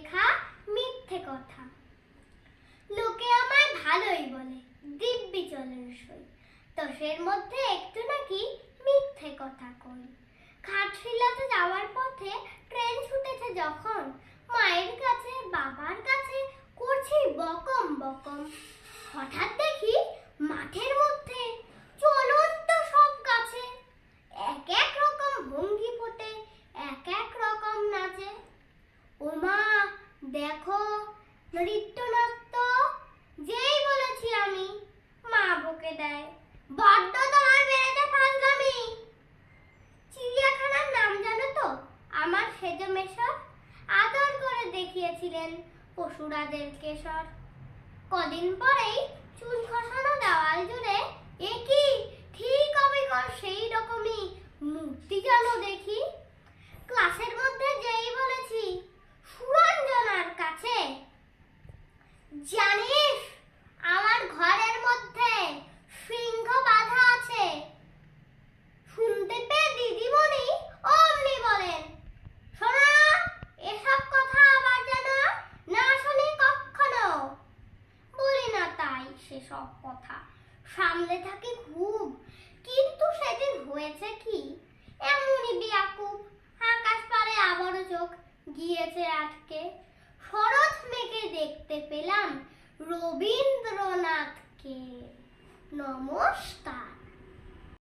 লেখা মিথ্যে কথা। লোকে আমায় ভালোই বলে, দিব্যি চলের সই। তোষের মধ্যে একটু নাকি মিথ্যে কথা কই। খাটশিলাতে যাওয়ার পথে ট্রেন ছুটেছে যখন মায়ের কাছে, বাবার কাছে করছি বকম বকম। হঠাৎ দেখি দেখো, নৃত্যনাট্য, যেই বলেছি আমি, মা বকে দেয়। বড্ড তোমার বেড়েতে ফাজলামি চিড়িয়াখানার নাম জানো তো? আমার সেজ মেশর আদর করে দেখিয়েছিলেন পশুরাদের কেশর। কদিন পরেই চুল খসানো দেওয়াল জুড়ে একই ঠিক অবিকল সেই রকমই মূর্তি যেন দেখি ক্লাসের মধ্যে যেই বলেছি সুরঞ্জনার কাছে জানিস? আমার ঘরের মধ্যে সিংহ বাঁধা আছে। শুনতে পেয়ে দিদিমণি অমনি বলেন, শোনো, এসব কথা আবার যেন না শুনি কখনো? বলি না তাই সেসব কথা। সামলে থাকি খুব কিন্তু সেদিন হয়েছে কি? এমনই বিয়াকুব। আকাশ পারে আবারও চোখ গিয়েছে আটকে। শরৎ মেঘে দেখতে পেলাম রবীন্দ্রনাথকে। নমস্কার।